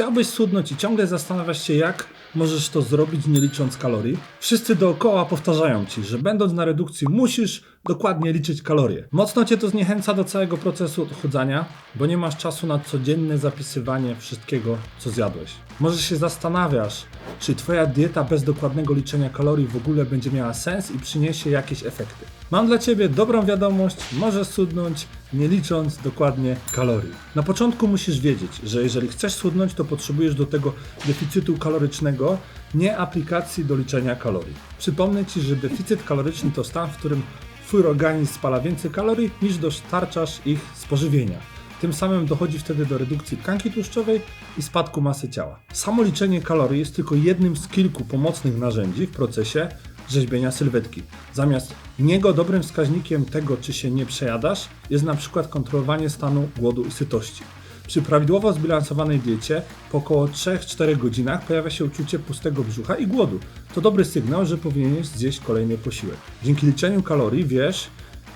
Chciałbyś schudnąć i ciągle zastanawiasz się, jak możesz to zrobić nie licząc kalorii? Wszyscy dookoła powtarzają ci, że będąc na redukcji musisz dokładnie liczyć kalorie. Mocno cię to zniechęca do całego procesu odchudzania, bo nie masz czasu na codzienne zapisywanie wszystkiego, co zjadłeś. Może się zastanawiasz, czy twoja dieta bez dokładnego liczenia kalorii w ogóle będzie miała sens i przyniesie jakieś efekty. Mam dla ciebie dobrą wiadomość, możesz schudnąć nie licząc dokładnie kalorii. Na początku musisz wiedzieć, że jeżeli chcesz schudnąć, to potrzebujesz do tego deficytu kalorycznego, nie aplikacji do liczenia kalorii. Przypomnę ci, że deficyt kaloryczny to stan, w którym twój organizm spala więcej kalorii niż dostarczasz ich z pożywienia. Tym samym dochodzi wtedy do redukcji tkanki tłuszczowej i spadku masy ciała. Samo liczenie kalorii jest tylko jednym z kilku pomocnych narzędzi w procesie rzeźbienia sylwetki. Zamiast niego dobrym wskaźnikiem tego, czy się nie przejadasz, jest na przykład kontrolowanie stanu głodu i sytości. Przy prawidłowo zbilansowanej diecie po około 3-4 godzinach pojawia się uczucie pustego brzucha i głodu. To dobry sygnał, że powinieneś zjeść kolejny posiłek. Dzięki liczeniu kalorii wiesz,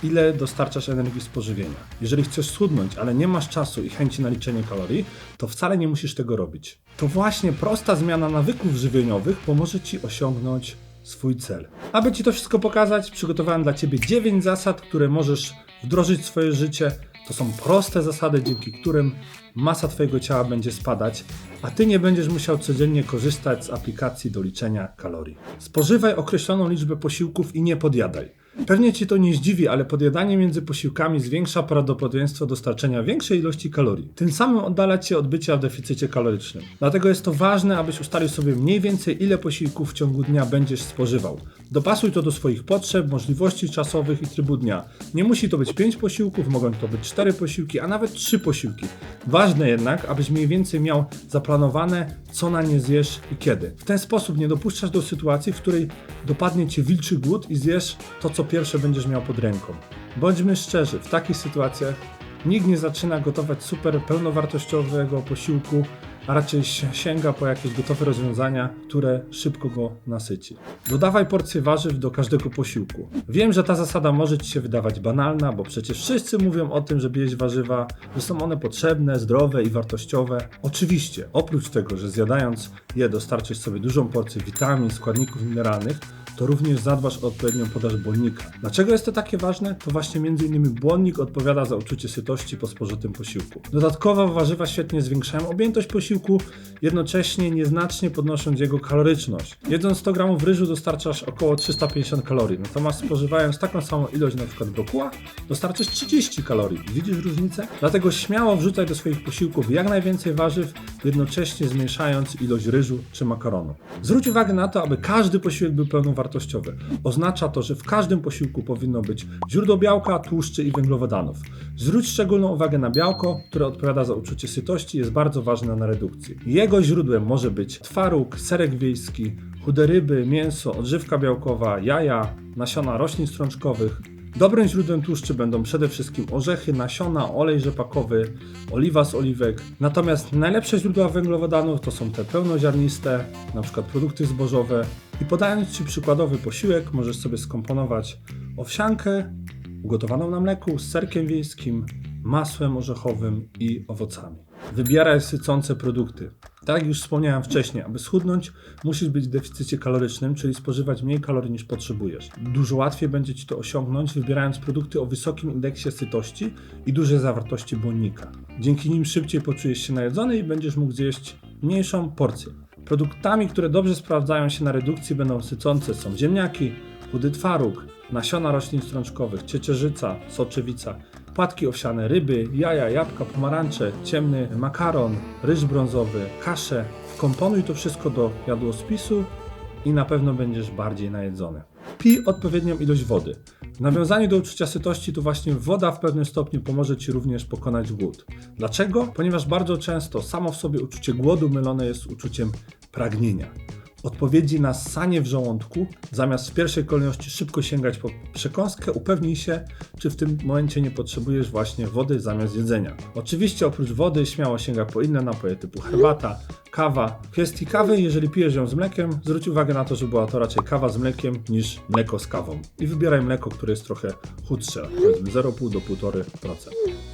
ile dostarczasz energii z pożywienia. Jeżeli chcesz schudnąć, ale nie masz czasu i chęci na liczenie kalorii, to wcale nie musisz tego robić. To właśnie prosta zmiana nawyków żywieniowych pomoże Ci osiągnąć swój cel. Aby Ci to wszystko pokazać, przygotowałem dla Ciebie 9 zasad, które możesz wdrożyć w swoje życie. To są proste zasady, dzięki którym masa Twojego ciała będzie spadać, a Ty nie będziesz musiał codziennie korzystać z aplikacji do liczenia kalorii. Spożywaj określoną liczbę posiłków i nie podjadaj. Pewnie Ci to nie zdziwi, ale podjadanie między posiłkami zwiększa prawdopodobieństwo dostarczenia większej ilości kalorii. Tym samym oddala Cię od bycia w deficycie kalorycznym. Dlatego jest to ważne, abyś ustalił sobie mniej więcej ile posiłków w ciągu dnia będziesz spożywał. Dopasuj to do swoich potrzeb, możliwości czasowych i trybu dnia. Nie musi to być 5 posiłków, mogą to być 4 posiłki, a nawet 3 posiłki. Ważne jednak, abyś mniej więcej miał zaplanowane, co na nie zjesz i kiedy. W ten sposób nie dopuszczasz do sytuacji, w której dopadnie Cię wilczy głód i zjesz to, co pierwsze będziesz miał pod ręką. Bądźmy szczerzy, w takich sytuacjach nikt nie zaczyna gotować super pełnowartościowego posiłku, a raczej si- sięga po jakieś gotowe rozwiązania, które szybko go nasyci. Dodawaj porcję warzyw do każdego posiłku. Wiem, że ta zasada może Ci się wydawać banalna, bo przecież wszyscy mówią o tym, żeby jeść warzywa, że są one potrzebne, zdrowe i wartościowe. Oczywiście, oprócz tego, że zjadając je dostarczysz sobie dużą porcję witamin, składników mineralnych, to również zadbasz o odpowiednią podaż błonnika. Dlaczego jest to takie ważne? To właśnie m.in. błonnik odpowiada za uczucie sytości po spożytym posiłku. Dodatkowo warzywa świetnie zwiększają objętość posiłku, jednocześnie nieznacznie podnosząc jego kaloryczność. Jedząc 100 g ryżu dostarczasz około 350 kalorii, natomiast spożywając taką samą ilość np. brokuła, dostarczysz 30 kalorii. Widzisz różnicę? Dlatego śmiało wrzucaj do swoich posiłków jak najwięcej warzyw, jednocześnie zmniejszając ilość ryżu czy makaronu. Zwróć uwagę na to, aby każdy posiłek był pełnowartościowy. Oznacza to, że w każdym posiłku powinno być źródło białka, tłuszczy i węglowodanów. Zwróć szczególną uwagę na białko, które odpowiada za uczucie sytości i jest bardzo ważne na redukcji. Jego źródłem może być twaróg, serek wiejski, chude ryby, mięso, odżywka białkowa, jaja, nasiona roślin strączkowych, Dobrym źródłem tłuszczy będą przede wszystkim orzechy, nasiona, olej rzepakowy, oliwa z oliwek. Natomiast najlepsze źródła węglowodanów to są te pełnoziarniste, na przykład produkty zbożowe. I podając Ci przykładowy posiłek, możesz sobie skomponować owsiankę ugotowaną na mleku z serkiem wiejskim, masłem orzechowym i owocami. Wybieraj sycące produkty. Tak jak już wspomniałem wcześniej, aby schudnąć, musisz być w deficycie kalorycznym, czyli spożywać mniej kalorii niż potrzebujesz. Dużo łatwiej będzie Ci to osiągnąć, wybierając produkty o wysokim indeksie sytości i dużej zawartości błonnika. Dzięki nim szybciej poczujesz się najedzony i będziesz mógł zjeść mniejszą porcję. Produktami, które dobrze sprawdzają się na redukcji będą sycące są ziemniaki, chudy twaróg, nasiona roślin strączkowych, ciecierzyca, soczewica, płatki owsiane, ryby, jaja, jabłka, pomarańcze, ciemny makaron, ryż brązowy, kasze. Wkomponuj to wszystko do jadłospisu i na pewno będziesz bardziej najedzony. Pij odpowiednią ilość wody. W nawiązaniu do uczucia sytości to właśnie woda w pewnym stopniu pomoże Ci również pokonać głód. Dlaczego? Ponieważ bardzo często samo w sobie uczucie głodu mylone jest z uczuciem pragnienia. Odpowiedzi na ssanie w żołądku, zamiast w pierwszej kolejności szybko sięgać po przekąskę, upewnij się, czy w tym momencie nie potrzebujesz właśnie wody zamiast jedzenia. Oczywiście oprócz wody śmiało sięga po inne napoje typu herbata, Kawa. W kwestii kawy, jeżeli pijesz ją z mlekiem, zwróć uwagę na to, że była to raczej kawa z mlekiem niż mleko z kawą. I wybieraj mleko, które jest trochę chudsze, powiedzmy 0,5 do 1,5%.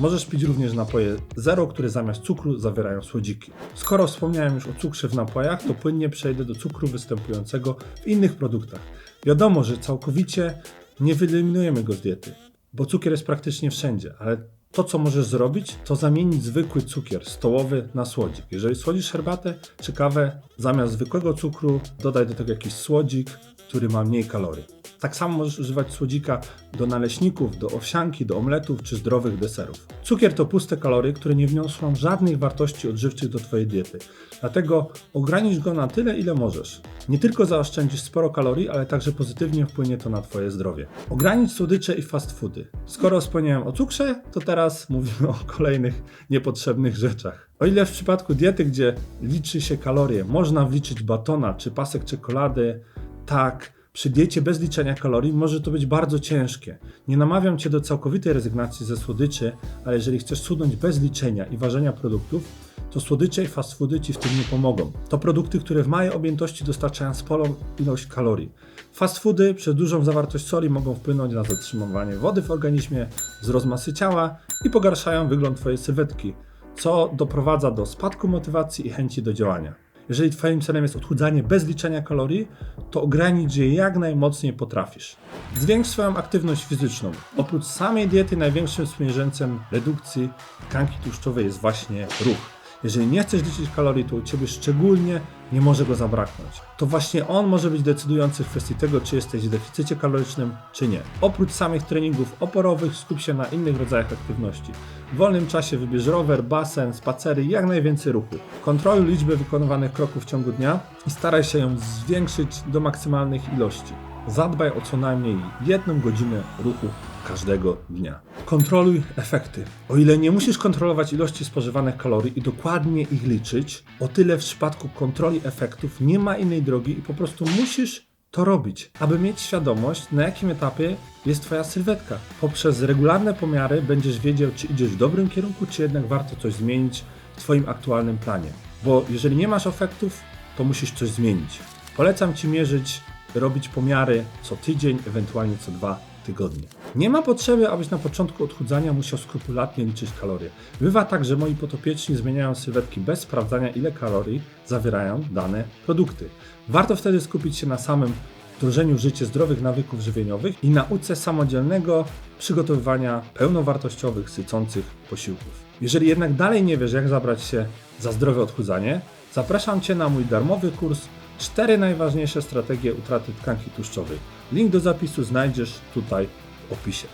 Możesz pić również napoje zero, które zamiast cukru zawierają słodziki. Skoro wspomniałem już o cukrze w napojach, to płynnie przejdę do cukru występującego w innych produktach. Wiadomo, że całkowicie nie wyeliminujemy go z diety, bo cukier jest praktycznie wszędzie, ale to, co możesz zrobić, to zamienić zwykły cukier stołowy na słodzik. Jeżeli słodzisz herbatę czy kawę, zamiast zwykłego cukru dodaj do tego jakiś słodzik, który ma mniej kalorii. Tak samo możesz używać słodzika do naleśników, do owsianki, do omletów czy zdrowych deserów. Cukier to puste kalorie, które nie wniosą żadnych wartości odżywczych do Twojej diety. Dlatego ogranicz go na tyle, ile możesz. Nie tylko zaoszczędzisz sporo kalorii, ale także pozytywnie wpłynie to na Twoje zdrowie. Ogranicz słodycze i fast foody. Skoro wspomniałem o cukrze, to teraz mówimy o kolejnych niepotrzebnych rzeczach. O ile w przypadku diety, gdzie liczy się kalorie, można wliczyć batona czy pasek czekolady, tak, przy diecie bez liczenia kalorii może to być bardzo ciężkie. Nie namawiam Cię do całkowitej rezygnacji ze słodyczy, ale jeżeli chcesz schudnąć bez liczenia i ważenia produktów, to słodycze i fast foody Ci w tym nie pomogą. To produkty, które w małej objętości dostarczają sporą ilość kalorii. Fast foody przez dużą zawartość soli mogą wpłynąć na zatrzymywanie wody w organizmie, wzrost masy ciała i pogarszają wygląd Twojej sylwetki, co doprowadza do spadku motywacji i chęci do działania. Jeżeli Twoim celem jest odchudzanie bez liczenia kalorii, to ogranicz je jak najmocniej potrafisz. Zwiększ swoją aktywność fizyczną. Oprócz samej diety, największym sprzymierzeńcem redukcji tkanki tłuszczowej jest właśnie ruch. Jeżeli nie chcesz liczyć kalorii, to u Ciebie szczególnie nie może go zabraknąć. To właśnie on może być decydujący w kwestii tego, czy jesteś w deficycie kalorycznym, czy nie. Oprócz samych treningów oporowych, skup się na innych rodzajach aktywności. W wolnym czasie wybierz rower, basen, spacery jak najwięcej ruchu. Kontroluj liczbę wykonywanych kroków w ciągu dnia i staraj się ją zwiększyć do maksymalnych ilości. Zadbaj o co najmniej jedną godzinę ruchu każdego dnia. Kontroluj efekty. O ile nie musisz kontrolować ilości spożywanych kalorii i dokładnie ich liczyć, o tyle w przypadku kontroli efektów nie ma innej drogi i po prostu musisz to robić, aby mieć świadomość, na jakim etapie jest Twoja sylwetka. Poprzez regularne pomiary będziesz wiedział, czy idziesz w dobrym kierunku, czy jednak warto coś zmienić w Twoim aktualnym planie. Bo jeżeli nie masz efektów, to musisz coś zmienić. Polecam Ci mierzyć, robić pomiary co tydzień, ewentualnie co dwa tygodnie. Nie ma potrzeby, abyś na początku odchudzania musiał skrupulatnie liczyć kalorie. Bywa tak, że moi potopieczni zmieniają sylwetki bez sprawdzania, ile kalorii zawierają dane produkty. Warto wtedy skupić się na samym wdrożeniu w życie zdrowych nawyków żywieniowych i nauce samodzielnego przygotowywania pełnowartościowych, sycących posiłków. Jeżeli jednak dalej nie wiesz, jak zabrać się za zdrowe odchudzanie, zapraszam Cię na mój darmowy kurs Cztery najważniejsze strategie utraty tkanki tłuszczowej. Link do zapisu znajdziesz tutaj w opisie.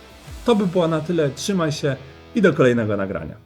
To by było na tyle, trzymaj się i do kolejnego nagrania.